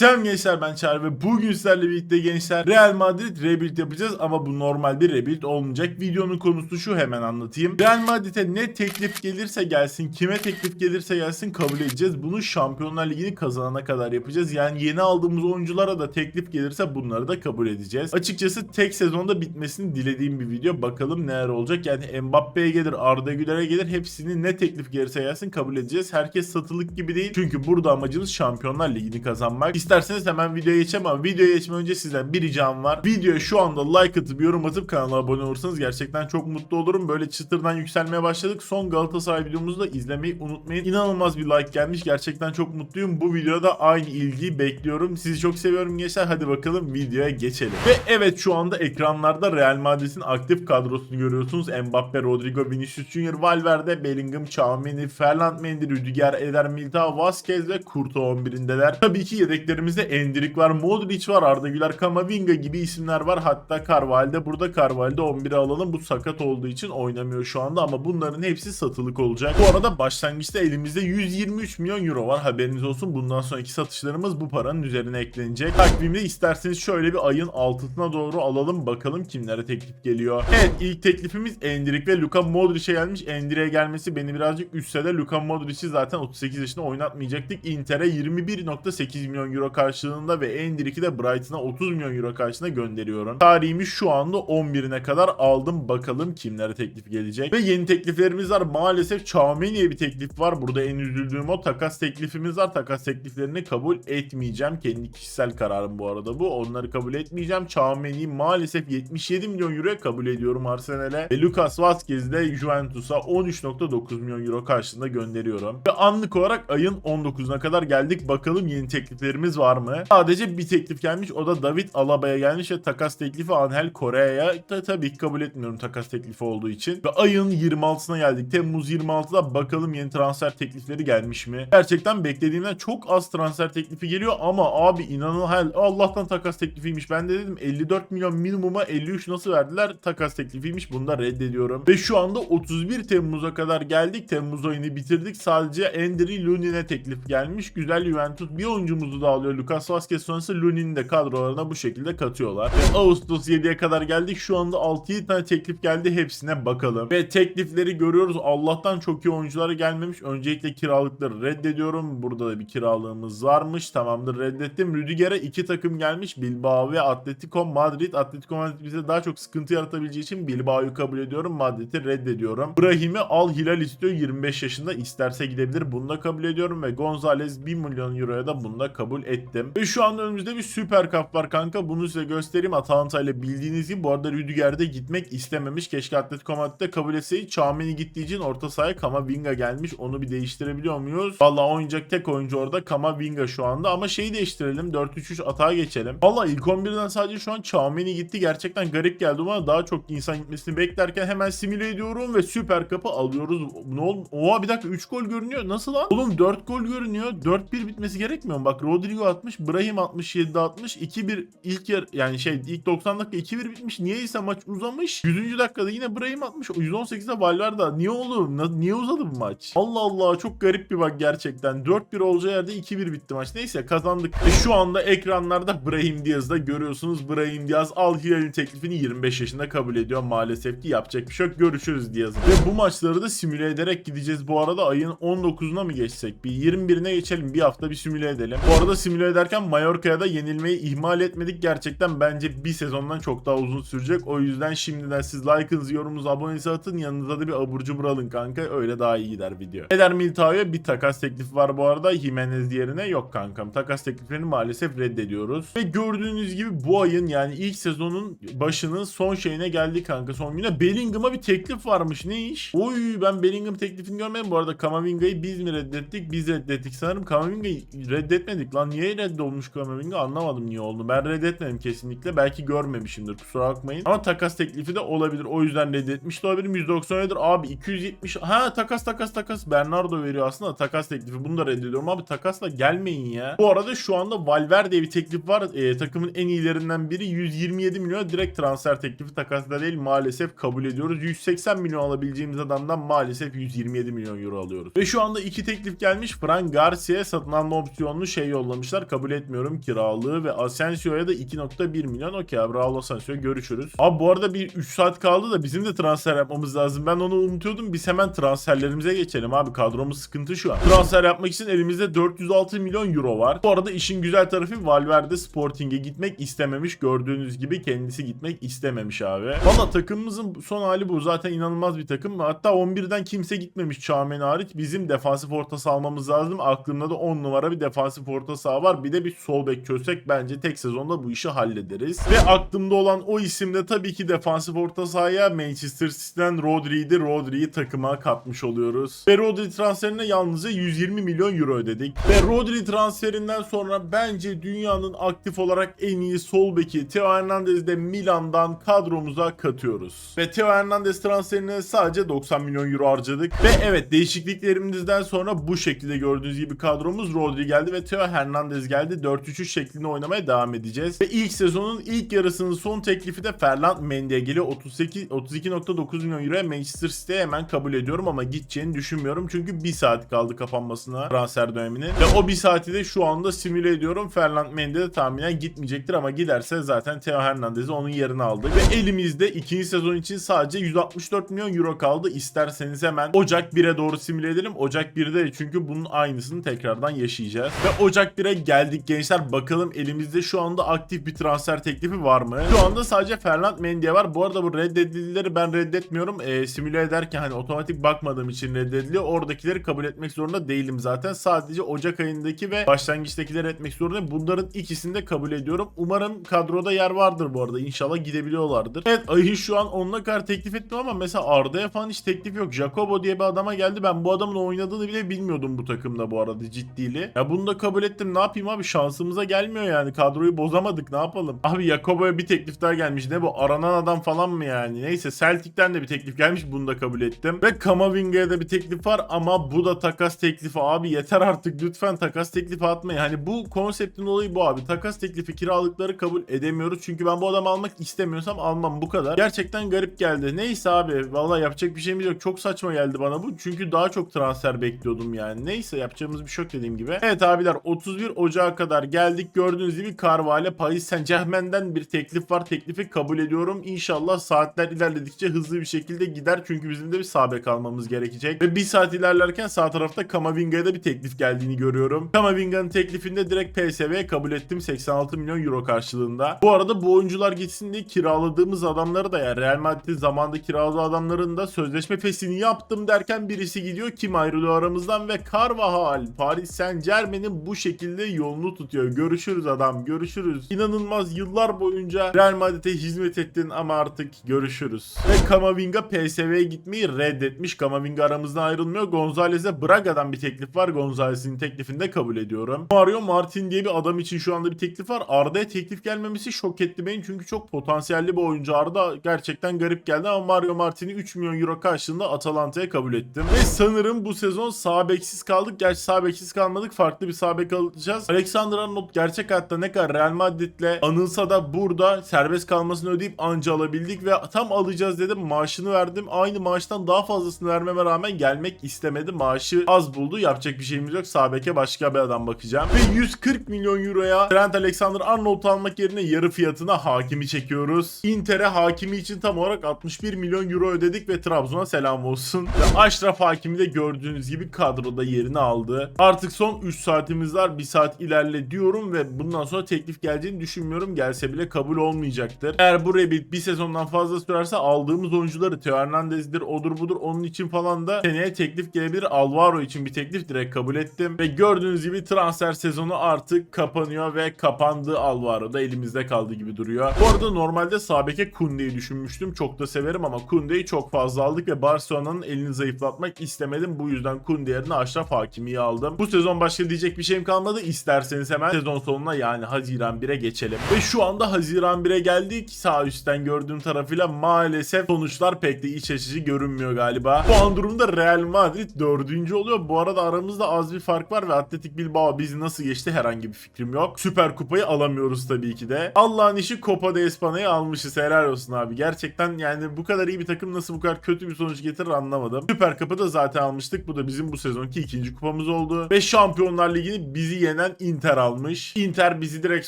Selam gençler ben Çağrı ve bugün sizlerle birlikte gençler Real Madrid rebuild yapacağız ama bu normal bir rebuild olmayacak. Videonun konusu şu hemen anlatayım. Real Madrid'e ne teklif gelirse gelsin, kime teklif gelirse gelsin kabul edeceğiz. Bunu Şampiyonlar Ligi'ni kazanana kadar yapacağız. Yani yeni aldığımız oyunculara da teklif gelirse bunları da kabul edeceğiz. Açıkçası tek sezonda bitmesini dilediğim bir video. Bakalım neler olacak. Yani Mbappe'ye gelir, Arda Güler'e gelir. Hepsini ne teklif gelirse gelsin kabul edeceğiz. Herkes satılık gibi değil. Çünkü burada amacımız Şampiyonlar Ligi'ni kazanmak. İsterseniz hemen videoya geçelim ama videoya geçmeden önce sizden bir ricam var. Videoya şu anda like atıp yorum atıp kanala abone olursanız gerçekten çok mutlu olurum. Böyle çıtırdan yükselmeye başladık. Son Galatasaray videomuzu da izlemeyi unutmayın. İnanılmaz bir like gelmiş. Gerçekten çok mutluyum. Bu videoda aynı ilgiyi bekliyorum. Sizi çok seviyorum gençler. Hadi bakalım videoya geçelim. Ve evet şu anda ekranlarda Real Madrid'in aktif kadrosunu görüyorsunuz. Mbappe, Rodrigo, Vinicius Junior, Valverde, Bellingham, Tchouameni, Ferland Mendy, Rüdiger, Eder Militao, Vasquez ve Kurto 11'indeler. Tabii ki yedeklerimizde Endrick var, Modric var, Arda Güler, Kamavinga gibi isimler var. Hatta Carvalho burada Carvalho 11'e alalım. Bu sakat olduğu için oynamıyor şu anda ama bunların hepsi satılık olacak. Bu arada başlangıçta elimizde 123 milyon euro var. Haberiniz olsun. Bundan sonraki satışlarımız bu paranın üzerine eklenecek. Takvimde isterseniz şöyle bir ayın altına doğru alalım. Bakalım kimlere teklif geliyor. Evet ilk teklifimiz Endrick ve Luka Modric'e gelmiş. Endrick'e gelmesi beni birazcık üstse de Luka Modric'i zaten 38 yaşında oynatmayacaktık. Inter'e 21.8 milyon euro karşılığında ve Endrick'i de Brighton'a 30 milyon euro karşılığında gönderiyorum. Tarihimiz şu anda 11'ine kadar aldım. Bakalım kimlere teklif gelecek. Ve yeni tekliflerimiz var. Maalesef Tchouameni'ye bir teklif var. Burada en üzüldüğüm o takas teklifimiz var. Takas tekliflerini kabul etmeyeceğim. Kendi kişisel kararım bu arada bu. Onları kabul etmeyeceğim. Tchouameni'yi maalesef 77 milyon euroya kabul ediyorum Arsenal'e. Ve Lucas Vazquez'i de Juventus'a 13.9 milyon euro karşılığında gönderiyorum. Ve anlık olarak ayın 19'una kadar geldik. Bakalım yeni tekliflerimiz var mı? Sadece bir teklif gelmiş. O da David Alaba'ya gelmiş ve takas teklifi Angel Korea'ya. Da, tabii kabul etmiyorum takas teklifi olduğu için. Ve ayın 26'sına geldik. Temmuz 26'da bakalım yeni transfer teklifleri gelmiş mi? Gerçekten beklediğimden çok az transfer teklifi geliyor ama abi inanın hayal Allah'tan takas teklifiymiş. Ben de dedim 54 milyon minimuma 53 nasıl verdiler? Takas teklifiymiş. Bunu da reddediyorum. Ve şu anda 31 Temmuz'a kadar geldik. Temmuz ayını bitirdik. Sadece Endri Lunin'e teklif gelmiş. Güzel Juventus bir oyuncumuzu da alıyor. Lucas Vazquez sonrası Lunin'i de kadrolarına bu şekilde katıyorlar. Ve Ağustos 7'ye kadar geldik. Şu anda 6-7 tane teklif geldi. Hepsine bakalım. Ve teklifleri görüyoruz. Allah'tan çok iyi oyuncuları gelmemiş. Öncelikle kiralıkları reddediyorum. Burada da bir kiralığımız varmış. Tamamdır reddettim. Rüdiger'e iki takım gelmiş. Bilbao ve Atletico Madrid. Atletico Madrid bize daha çok sıkıntı yaratabileceği için Bilbao'yu kabul ediyorum. Madrid'i reddediyorum. Brahim'i Al Hilal istiyor. 25 yaşında isterse gidebilir. Bunu da kabul ediyorum ve Gonzalez 1 milyon euroya da bunu da kabul ettim. Ve şu anda önümüzde bir süper kap var kanka. Bunu size göstereyim. Atalanta ile bildiğiniz gibi bu arada Rüdiger de gitmek istememiş. Keşke Atletico Madrid'de kabul etseydi. Çağmeni gittiği için orta sahaya Kamavinga gelmiş. Onu bir değiştirebiliyor muyuz? Valla oynayacak tek oyuncu orada Kamavinga şu anda. Ama şeyi değiştirelim. 4-3-3 atağa geçelim. Valla ilk 11'den sadece şu an Çağmeni gitti. Gerçekten garip geldi ama daha çok insan gitmesini beklerken hemen simüle ediyorum ve süper kapı alıyoruz. Ne oldu? Oha bir dakika 3 gol görünüyor. Nasıl lan? Oğlum 4 gol görünüyor. 4-1 bitmesi gerekmiyor mu? Bak Rodrigo atmış. Brahim 67 atmış. 2-1 ilk yer yani şey ilk 90 dakika 2-1 bitmiş. Niyeyse maç uzamış. 100. dakikada yine Brahim atmış. 118'de Valverde. Niye oldu? Niye uzadı bu maç? Allah Allah çok garip bir bak gerçekten. 4-1 olacağı yerde 2-1 bitti maç. Neyse kazandık. Ve şu anda ekranlarda Brahim Diaz'da görüyorsunuz. Brahim Diaz Al Hilal'in teklifini 25 yaşında kabul ediyor. Maalesef ki yapacak bir şey yok. Görüşürüz Diaz'ın. Ve bu maçları da simüle ederek gideceğiz. Bu arada ayın 19'una mı geçsek? Bir 21'ine geçelim. Bir hafta bir simüle edelim. Bu arada simüle ederken Mallorca'ya da yenilmeyi ihmal etmedik. Gerçekten bence bir sezondan çok daha uzun sürecek. O yüzden şimdiden siz like'ınızı, yorumunuzu, abonenizi atın. Yanınıza da bir abur cubur alın kanka. Öyle daha iyi gider video. Eder Militao'ya bir takas teklifi var bu arada. Jimenez yerine yok kankam. Takas tekliflerini maalesef reddediyoruz. Ve gördüğünüz gibi bu ayın yani ilk sezonun başının son şeyine geldik kanka. Son güne Bellingham'a bir teklif varmış. Ne iş? Oy ben Bellingham teklifini görmedim. Bu arada Kamavinga'yı biz mi reddettik? Biz reddettik. Sanırım Kamavinga'yı reddetmedik lan. Niye reddolmuş Kamavinga? Anlamadım niye oldu. Ben reddetmedim kesinlikle. Belki görmemişimdir. Kusura bakmayın. Ama takas teklifi de olabilir. O yüzden reddetmiş de olabilirim. 197'dir. Abi 270. Ha takas takas takas. Bernardo veriyor aslında takas teklifi. Bunu da reddediyorum. Abi takasla gelmeyin ya. Bu arada şu anda Valverde bir teklif var. Ee, takımın en iyilerinden biri 127 milyon direkt transfer teklifi takasla değil maalesef kabul ediyoruz. 180 milyon alabileceğimiz adamdan maalesef 127 milyon euro alıyoruz. Ve şu anda iki teklif gelmiş. Fran Garcia'ya satın alma opsiyonlu şey yollamış. Almışlar. Kabul etmiyorum kiralığı ve Asensio'ya da 2.1 milyon. Okey abi Raul Asensio görüşürüz. Abi bu arada bir 3 saat kaldı da bizim de transfer yapmamız lazım. Ben onu unutuyordum. Biz hemen transferlerimize geçelim abi. Kadromuz sıkıntı şu an. Transfer yapmak için elimizde 406 milyon euro var. Bu arada işin güzel tarafı Valverde Sporting'e gitmek istememiş. Gördüğünüz gibi kendisi gitmek istememiş abi. Valla takımımızın son hali bu. Zaten inanılmaz bir takım. Hatta 11'den kimse gitmemiş Çağmen hariç. Bizim defansif orta almamız lazım. Aklımda da 10 numara bir defansif orta saha var. Bir de bir sol bek çözsek bence tek sezonda bu işi hallederiz. Ve aklımda olan o isim de tabii ki defansif orta sahaya Manchester City'den Rodri'ydi. Rodri'yi takıma katmış oluyoruz. Ve Rodri transferine yalnızca 120 milyon euro ödedik. Ve Rodri transferinden sonra bence dünyanın aktif olarak en iyi sol beki Theo Hernandez'i de Milan'dan kadromuza katıyoruz. Ve Theo Hernandez transferine sadece 90 milyon euro harcadık. Ve evet değişikliklerimizden sonra bu şekilde gördüğünüz gibi kadromuz Rodri geldi ve Theo Hernandez geldi. 4-3-3 şeklinde oynamaya devam edeceğiz. Ve ilk sezonun ilk yarısının son teklifi de Ferland Mendy'e geliyor. 38 32.9 milyon euroya Manchester City'ye hemen kabul ediyorum ama gideceğini düşünmüyorum. Çünkü bir saat kaldı kapanmasına transfer döneminin. Ve o bir saati de şu anda simüle ediyorum. Ferland Mendy de tahminen gitmeyecektir ama giderse zaten Theo Hernandez'i onun yerine aldık. Ve elimizde ikinci sezon için sadece 164 milyon euro kaldı. İsterseniz hemen Ocak 1'e doğru simüle edelim. Ocak 1'de çünkü bunun aynısını tekrardan yaşayacağız. Ve Ocak 1'e geldik gençler. Bakalım elimizde şu anda aktif bir transfer teklifi var mı? Şu anda sadece Ferland Mendy'e var. Bu arada bu reddedildileri ben reddetmiyorum. E, simüle ederken hani otomatik bakmadığım için reddediliyor. Oradakileri kabul etmek zorunda değilim zaten. Sadece Ocak ayındaki ve başlangıçtakileri etmek zorundayım. Bunların ikisini de kabul ediyorum. Umarım kadroda yer vardır bu arada. İnşallah gidebiliyorlardır. Evet ayı şu an onunla kadar teklif ettim ama mesela Arda'ya falan hiç teklif yok. Jacobo diye bir adama geldi. Ben bu adamın oynadığını bile bilmiyordum bu takımda bu arada ciddili. Ya bunu da kabul ettim. Ne yapayım abi şansımıza gelmiyor yani. Kadroyu bozamadık ne yapalım. Abi Jacobo'ya bir teklif daha gelmiş. Ne bu aranan adam falan mı yani? Neyse Celtic'ten de bir teklif gelmiş. Bunu da kabul ettim. Ve Kamavinga'ya da bir teklif var ama bu da takas teklifi. Abi yeter artık lütfen takas teklifi atmayın. Hani bu konseptin olayı bu abi. Takas teklifi kiralıkları kabul edemiyoruz. Çünkü ben bu adamı almak istemiyorsam almam bu kadar. Gerçekten garip geldi. Neyse abi vallahi yapacak bir şeyimiz yok. Çok saçma geldi bana bu. Çünkü daha çok transfer bekliyordum yani. Neyse yapacağımız bir şey yok dediğim gibi. Evet abiler 31 Ocağı kadar geldik. Gördüğünüz gibi Carvalho Paris Saint Germain'den bir teklif var. Teklifi kabul ediyorum. İnşallah saatler ilerledikçe hızlı bir şekilde gider. Çünkü bizim de bir sabek almamız gerekecek. Ve bir saat ilerlerken sağ tarafta Kamavinga'ya da bir teklif geldiğini görüyorum. Kamavinga'nın teklifinde direkt PSV'ye kabul ettim. 86 milyon euro karşılığında. Bu arada bu oyuncular gitsin diye kiraladığımız adamları da ya Real Madrid'in zamanında kiraladığı adamların da sözleşme fesini yaptım derken birisi gidiyor. Kim ayrılıyor aramızdan ve Carvajal Paris Saint Germain'in bu şekilde yolunu tutuyor. Görüşürüz adam görüşürüz. İnanılmaz yıllar boyunca Real Madrid'e hizmet ettin ama artık görüşürüz. Ve Kamavinga PSV'ye gitmeyi reddetmiş. Kamavinga aramızdan ayrılmıyor. Gonzalez'e Braga'dan bir teklif var. Gonzalez'in teklifini de kabul ediyorum. Mario Martin diye bir adam için şu anda bir teklif var. Arda'ya teklif gelmemesi şok etti beni çünkü çok potansiyelli bir oyuncu. Arda gerçekten garip geldi ama Mario Martin'i 3 milyon euro karşılığında Atalanta'ya kabul ettim. Ve sanırım bu sezon sağ beksiz kaldık. Gerçi sağ beksiz kalmadık. Farklı bir sağ bek alacağız. Alexander Arnold gerçek hayatta ne kadar Real Madrid'le anılsa da burada serbest kalmasını ödeyip anca alabildik ve tam alacağız dedim. Maaşını verdim. Aynı maaştan daha fazlasını vermeme rağmen gelmek istemedi. Maaşı az buldu. Yapacak bir şeyimiz yok. Sağ beke başka bir adam bakacağım. Ve 140 milyon euroya Trent Alexander Arnold almak yerine yarı fiyatına Hakimi çekiyoruz. Inter'e Hakimi için tam olarak 61 milyon euro ödedik ve Trabzon'a selam olsun. Ve Aşraf Hakimi de gördüğünüz gibi kadroda yerini aldı. Artık son 3 saatimiz var. 1 saat ilerle diyorum ve bundan sonra teklif geleceğini düşünmüyorum. Gelse bile kabul olmayacaktır. Eğer bu rebuild bir sezondan fazla sürerse aldığımız oyuncuları Teo Hernandez'dir, odur budur onun için falan da seneye teklif gelebilir. Alvaro için bir teklif direkt kabul ettim. Ve gördüğünüz gibi transfer sezonu artık kapanıyor ve kapandı Alvaro da elimizde kaldı gibi duruyor. Bu arada normalde Sabek'e Kunde'yi düşünmüştüm. Çok da severim ama Kunde'yi çok fazla aldık ve Barcelona'nın elini zayıflatmak istemedim. Bu yüzden Kunde yerine Aşraf Hakimi'yi aldım. Bu sezon başka diyecek bir şeyim kalmadı. İsterseniz hemen sezon sonuna yani Haziran 1'e geçelim. Ve şu anda Haziran 1'e geldik. Sağ üstten gördüğüm tarafıyla maalesef sonuçlar pek de iç açıcı görünmüyor galiba. Bu an durumda Real Madrid dördüncü oluyor. Bu arada aramızda az bir fark var ve Atletik Bilbao bizi nasıl geçti herhangi bir fikrim yok. Süper Kupayı alamıyoruz tabii ki de. Allah'ın işi Copa de España'yı almışız. Helal olsun abi. Gerçekten yani bu kadar iyi bir takım nasıl bu kadar kötü bir sonuç getirir anlamadım. Süper Kupa'da zaten almıştık. Bu da bizim bu sezonki ikinci kupamız oldu. Ve Şampiyonlar Ligi'ni bizi yenen yenen Inter almış. Inter bizi direkt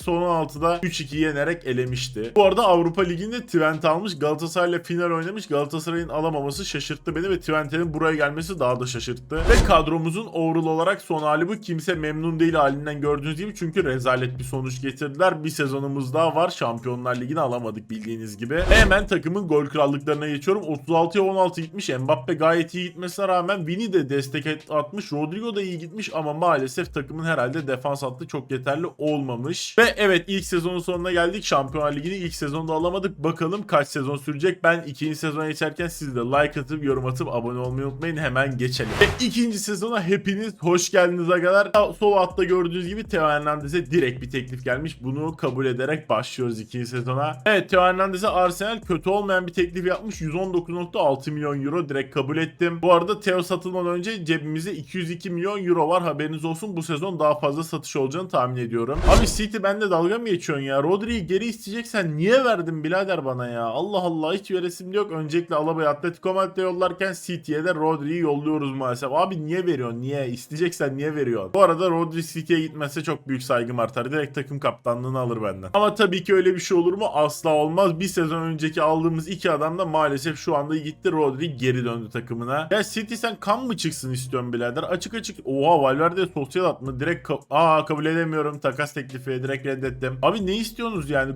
son 16'da 3-2 yenerek elemişti. Bu arada Avrupa Ligi'nde Twente almış. Galatasaray'la final oynamış. Galatasaray'ın alamaması şaşırttı beni ve Twente'nin buraya gelmesi daha da şaşırttı. Ve kadromuzun overall olarak son hali bu. Kimse memnun değil halinden gördüğünüz gibi. Çünkü rezalet bir sonuç getirdiler. Bir sezonumuz daha var. Şampiyonlar Ligi'ni alamadık bildiğiniz gibi. Ve hemen takımın gol krallıklarına geçiyorum. 36'ya 16 gitmiş. Mbappe gayet iyi gitmesine rağmen Vini de destek atmış. Rodrigo da iyi gitmiş ama maalesef takımın herhalde defans hattı çok yeterli olmamış. Ve evet ilk sezonun sonuna geldik. Şampiyonlar Ligi'ni ilk sezonda alamadık. Bakalım kaç sezon sürecek. Ben ikinci sezona geçerken siz de like atıp yorum atıp abone olmayı unutmayın. Hemen geçelim. Ve ikinci sezona hepiniz hoş geldiniz. Sağ- Sol altta gördüğünüz gibi Teo Hernandez'e direkt bir teklif gelmiş. Bunu kabul ederek başlıyoruz ikinci sezona. Evet Teo Hernandez'e Arsenal kötü olmayan bir teklif yapmış. 119.6 milyon euro direkt kabul ettim. Bu arada Teo satılmadan önce cebimizde 202 milyon euro var. Haberiniz olsun bu sezon daha fazla satış olacağını tahmin ediyorum. Abi City bende dalga mı geçiyorsun ya? Rodri'yi geri isteyeceksen niye verdin birader bana ya? Allah Allah hiç veresim yok. Öncelikle Alaba'yı Atletico Madrid'e yollarken City'ye de Rodri'yi yolluyoruz maalesef. Abi niye veriyorsun? Niye? İsteyeceksen niye veriyorsun? Bu arada Rodri City'ye gitmezse çok büyük saygım artar. Direkt takım kaptanlığını alır benden. Ama tabii ki öyle bir şey olur mu? Asla olmaz. Bir sezon önceki aldığımız iki adam da maalesef şu anda gitti. Rodri geri döndü takımına. Ya City sen kan mı çıksın istiyorsun birader? Açık açık. Oha Valverde sosyal at mı? Direkt Aa kabul edemiyorum. Takas teklifi direkt reddettim. Abi ne istiyorsunuz yani?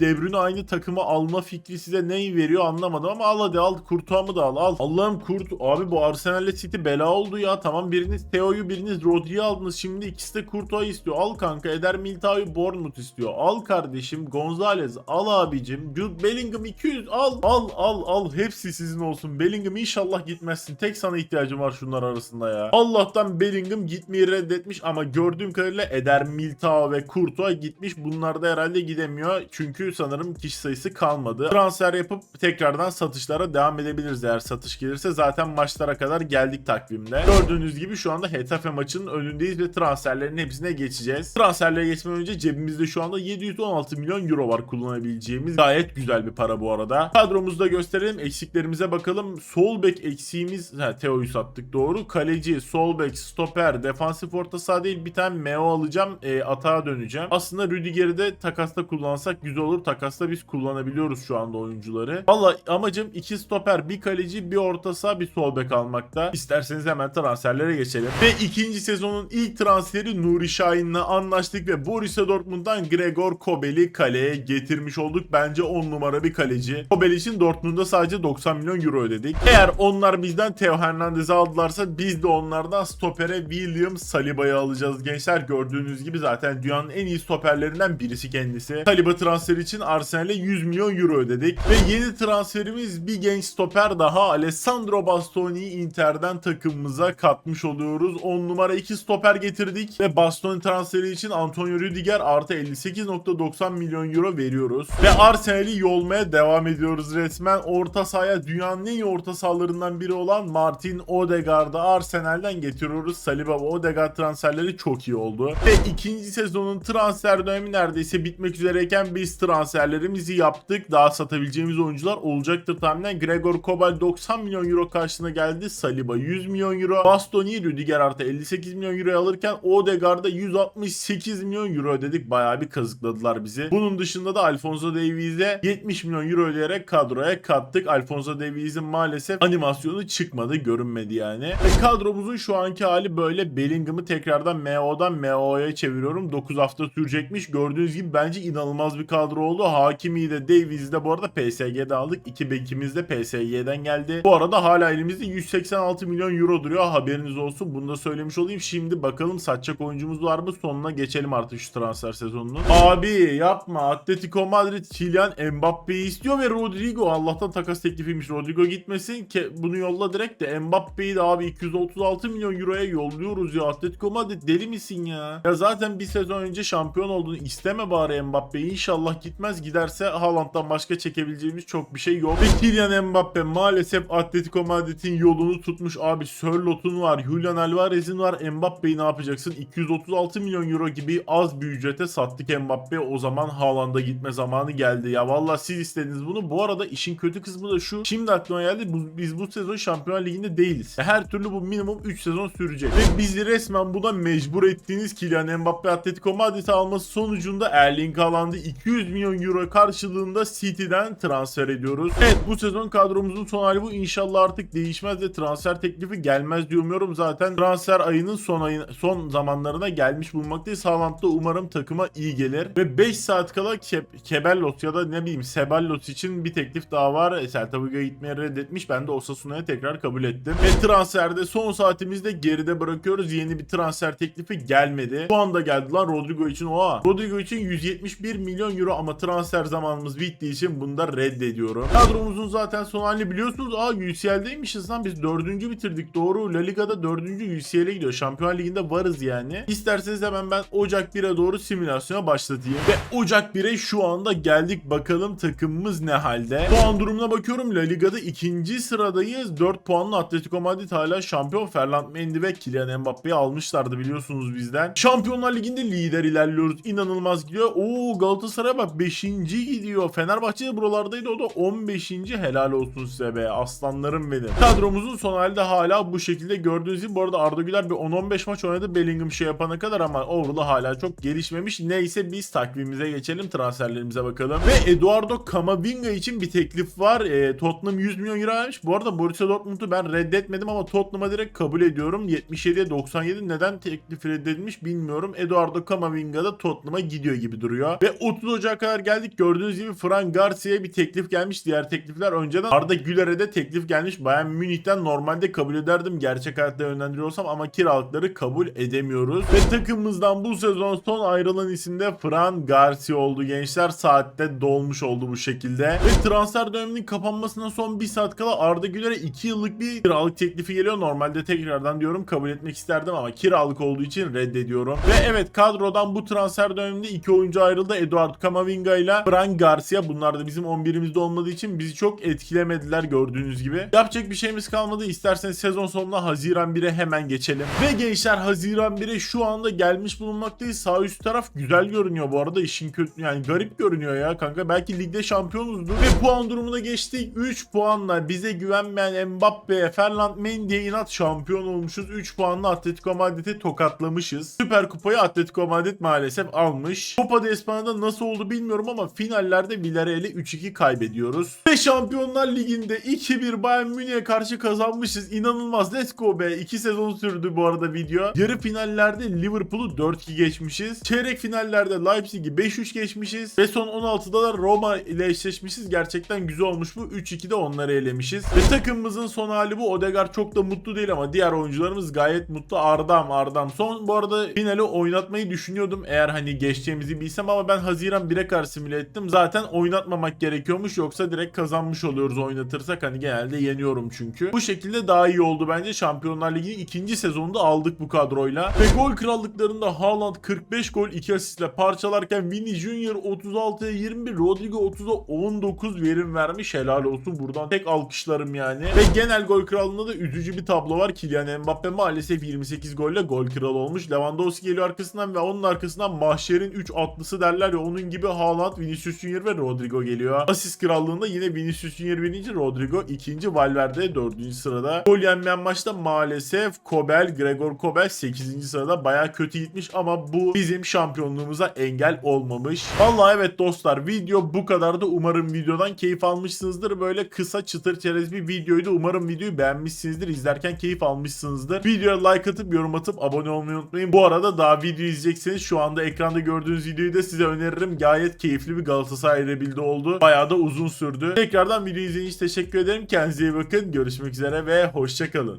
De Bruyne aynı takıma alma fikri size neyi veriyor anlamadım ama al hadi al. Courtois'ı da al al. Allah'ım Kurt abi bu Arsenal'le City bela oldu ya. Tamam biriniz Theo'yu biriniz Rodri'yi aldınız. Şimdi ikisi de Courtois'ı istiyor. Al kanka. Eder Militao'yu Bournemouth istiyor. Al kardeşim. Gonzalez al abicim. Jude Bellingham 200 al. Al al al. Hepsi sizin olsun. Bellingham inşallah gitmezsin. Tek sana ihtiyacım var şunlar arasında ya. Allah'tan Bellingham gitmeyi reddetmiş ama gördüğüm kadarıyla Eder Militao ve Courtois gitmiş. Bunlar da herhalde gidemiyor. Çünkü sanırım kişi sayısı kalmadı. Transfer yapıp tekrardan satışlara devam edebiliriz eğer satış gelirse. Zaten maçlara kadar geldik takvimde. Gördüğünüz gibi şu anda Hetafe maçının önündeyiz ve transferlerin hepsine geçeceğiz. Transferlere geçmeden önce cebimizde şu anda 716 milyon euro var kullanabileceğimiz. Gayet güzel bir para bu arada. Kadromuzu da gösterelim. Eksiklerimize bakalım. Sol bek eksiğimiz. Ha, Teo'yu sattık doğru. Kaleci, sol bek, stoper, defansif orta saha değil bir tane Meo alacağım. E, atağa döneceğim. Aslında Rüdiger'i de takasta kullansak güzel olur. Takasta biz kullanabiliyoruz şu anda oyuncuları. Valla amacım iki stoper, bir kaleci, bir orta saha, bir sol bek almakta. İsterseniz hemen transferlere geçelim. Ve ikinci sezonun ilk transferi Nuri Şahin'le anlaştık ve Borussia Dortmund'dan Gregor Kobel'i kaleye getirmiş olduk. Bence 10 numara bir kaleci. Kobel için Dortmund'a sadece 90 milyon euro ödedik. Eğer onlar bizden Theo Hernandez'i aldılarsa biz de onlardan stopere William Saliba'yı alacağız gençler. Gördüğünüz gibi zaten dünyanın en iyi stoperlerinden birisi kendisi. Saliba transferi için Arsenal'e 100 milyon euro ödedik. Ve yeni transferimiz bir genç stoper daha Alessandro Bastoni'yi Inter'den takımımıza katmış oluyoruz. 10 numara 2 stoper getirdik ve Bastoni transferi için Antonio Rüdiger artı 58.90 milyon euro veriyoruz. Ve Arsenal'i yolmaya devam ediyoruz resmen. Orta sahaya dünyanın en iyi orta sahalarından biri olan Martin Odegaard'ı Arsenal'den getiriyoruz. Saliba ve Odegaard transferleri çok iyi oldu. Ve ikinci sezonun transfer dönemi neredeyse bitmek üzereyken biz transferlerimizi yaptık. Daha satabileceğimiz oyuncular olacaktır tahminen. Gregor Kobel 90 milyon euro karşına geldi. Saliba 100 milyon euro. Bastoni Rüdiger artı 58 milyon euro alırken Odegaard'a 168 milyon euro ödedik. Bayağı bir kazıkladılar bizi. Bunun dışında da Alfonso Davies'e 70 milyon euro ödeyerek kadroya kattık. Alfonso Davies'in maalesef animasyonu çıkmadı. Görünmedi yani. Ve kadromuzun şu anki hali böyle. Bellingham'ı tekrardan MO'dan MO'ya çeviriyorum. 9 hafta sürecekmiş. Gördüğünüz gibi bence inanılmaz bir kadro oldu. Hakimi de Davies'i de bu arada PSG'de aldık. İki bekimiz de PSG'den geldi. Bu arada hala elimizde 186 milyon euro duruyor. Haberiniz olsun. Bunu da söylemiş olayım. Şimdi bakalım satacak oyuncumuz var mı? Sonuna geçelim artık şu transfer sezonunun. Abi yapma. Atletico Madrid Kylian Mbappe'yi istiyor ve Rodrigo. Allah'tan takas teklifiymiş. Rodrigo gitmesin ki bunu yolla direkt de Mbappe'yi de abi 236 milyon euroya yolluyoruz ya. Atletico Madrid deli misin ya? Ya zaten bir sezon önce şampiyon olduğunu isteme bari Mbappe'yi. İnşallah gitmez. Giderse Haaland'dan başka çekebileceğimiz çok bir şey yok. Ve Kylian Mbappe maalesef Atletico Madrid'in yolunu tutmuş. Abi Sörlot'un var, Julian Alvarez'in var. Mbappe'yi ne yapacaksın? 236 milyon euro gibi az bir ücrete sattık Mbappe. O zaman Haaland'a gitme zamanı geldi. Ya vallahi siz istediniz bunu. Bu arada işin kötü kısmı da şu. Şimdi aklıma geldi. Bu, biz bu sezon Şampiyonlar Ligi'nde değiliz. Her türlü bu minimum 3 sezon sürecek. Ve bizi resmen buna mecbur mecbur ettiğiniz Kylian Mbappe Atletico Madrid'i alması sonucunda Erling Haaland'ı 200 milyon euro karşılığında City'den transfer ediyoruz. Evet bu sezon kadromuzun son hali bu. İnşallah artık değişmez ve transfer teklifi gelmez diye umuyorum. Zaten transfer ayının son ayın son zamanlarına gelmiş bulunmaktayız. Haaland da umarım takıma iyi gelir. Ve 5 saat kala Ke- Kebellos ya da ne bileyim Seballos için bir teklif daha var. E, Celta Vigo'ya gitmeye reddetmiş. Ben de Osasuna'ya tekrar kabul ettim. Ve transferde son saatimizde geride bırakıyoruz. Yeni bir transfer teklifi gelmedi. Şu anda geldi lan Rodrigo için. Oha. Rodrigo için 171 milyon euro ama transfer zamanımız bittiği için bunu da reddediyorum. Kadromuzun zaten son halini biliyorsunuz. Aa UCL'deymişiz lan. Biz dördüncü bitirdik. Doğru. La Liga'da dördüncü UCL'e gidiyor. Şampiyon Ligi'nde varız yani. İsterseniz hemen ben Ocak 1'e doğru simülasyona başlatayım. Ve Ocak 1'e şu anda geldik. Bakalım takımımız ne halde. Puan durumuna bakıyorum. La Liga'da ikinci sıradayız. 4 puanlı Atletico Madrid hala şampiyon. Ferland Mendy ve Kylian Mbappe'yi almışlardı biliyorsunuz bizden. Şampiyonlar Ligi'nde lider ilerliyoruz. İnanılmaz gidiyor. Oo Galatasaray bak 5. gidiyor. Fenerbahçe de buralardaydı. O da 15. Helal olsun size be. Aslanlarım benim. Kadromuzun son halde hala bu şekilde gördüğünüz gibi. Bu arada Arda Güler bir 10-15 maç oynadı Bellingham şey yapana kadar ama overall'da hala çok gelişmemiş. Neyse biz takvimimize geçelim. Transferlerimize bakalım. Ve Eduardo Camavinga için bir teklif var. Ee, Tottenham 100 milyon euro vermiş. Bu arada Borussia Dortmund'u ben reddetmedim ama Tottenham'a direkt kabul ediyorum. 77'ye 97 neden teklif reddedilmiş bilmiyorum. Eduardo Camavinga da Tottenham'a gidiyor gibi duruyor. Ve 30 Ocak'a kadar geldik. Gördüğünüz gibi Fran Garcia'ya bir teklif gelmiş. Diğer teklifler önceden Arda Güler'e de teklif gelmiş. Bayern Münih'ten normalde kabul ederdim. Gerçek hayatta yönlendiriyorsam ama kiralıkları kabul edemiyoruz. Ve takımımızdan bu sezon son ayrılan isim de Fran Garcia oldu gençler. Saatte dolmuş oldu bu şekilde. Ve transfer döneminin kapanmasına son bir saat kala Arda Güler'e 2 yıllık bir kiralık teklifi geliyor. Normalde tekrardan diyorum kabul etmek isterdim ama kiralık olduğu için reddediyorum. Ve evet kadrodan bu transfer döneminde iki oyuncu ayrıldı. Eduardo Camavinga ile Fran Garcia. Bunlar da bizim 11'imizde olmadığı için bizi çok etkilemediler gördüğünüz gibi. Yapacak bir şeyimiz kalmadı. İsterseniz sezon sonuna Haziran 1'e hemen geçelim. Ve gençler Haziran 1'e şu anda gelmiş bulunmaktayız. Sağ üst taraf güzel görünüyor bu arada. işin kötü yani garip görünüyor ya kanka. Belki ligde şampiyonuzdur. Ve puan durumuna geçtik. 3 puanla bize güvenmeyen Mbappe'ye, Ferland Mendy'ye inat şampiyon olmuşuz. 3 puanla Atletico Madrid'i tokatlamışız. Süper Kupayı Atletico Madrid maalesef almış. Copa de Espanya'da nasıl oldu bilmiyorum ama finallerde Villarreal'i 3-2 kaybediyoruz. Ve Şampiyonlar Ligi'nde 2-1 Bayern Münih'e karşı kazanmışız. İnanılmaz. Let's go be. 2 sezon sürdü bu arada video. Yarı finallerde Liverpool'u 4-2 geçmişiz. Çeyrek finallerde Leipzig'i 5-3 geçmişiz. Ve son 16'da da Roma ile eşleşmişiz. Gerçekten güzel olmuş bu. 3-2'de onları elemişiz. Ve takımımızın son hali bu. Odegaard çok da mutlu değil ama diğer oyuncularımız gayet mutlu. Ardam Ardam. Son bu arada finali oynatmayı düşünüyordum. Eğer hani geçeceğimizi bilsem ama ben Haziran 1'e karşı simüle ettim. Zaten oynatmamak gerekiyormuş. Yoksa direkt kazanmış oluyoruz oynatırsak. Hani genelde yeniyorum çünkü. Bu şekilde daha iyi oldu bence. Şampiyonlar Ligi'nin ikinci sezonunda aldık bu kadroyla. Ve gol krallıklarında Haaland 45 gol 2 asistle parçalarken Vini Junior 36'ya 21, Rodrigo 30'a 19 verim vermiş. Helal olsun. Buradan tek alkışlarım yani. Ve genel gol krallığında da üzücü bir tablo var. Kylian Mbappe maalesef 28 golle gol kralı olmuş. Lewandowski geliyor arkasından ve onun arkasından mahşerin 3 atlısı derler ya onun gibi Haaland, Vinicius Junior ve Rodrigo geliyor. Asist krallığında yine Vinicius Junior birinci, Rodrigo ikinci, Valverde dördüncü sırada. Gol yenmeyen maçta maalesef Kobel, Gregor Kobel 8. sırada baya kötü gitmiş ama bu bizim şampiyonluğumuza engel olmamış. Vallahi evet dostlar video bu kadardı. Umarım videodan keyif almışsınızdır. Böyle kısa çıtır çerez bir videoydu. Umarım videoyu beğenmişsinizdir. İzlerken keyif almışsınızdır. Videoya like atıp yorum atıp abone olmayı unutmayın. Bu arada daha video izleyecekseniz şu anda ekranda gördüğünüz videoyu da size öneririm. Gayet keyifli bir Galatasaray rebuild'i oldu. Bayağı da uzun sürdü. Tekrardan video izlediğiniz için teşekkür ederim. Kendinize iyi bakın. Görüşmek üzere ve hoşçakalın.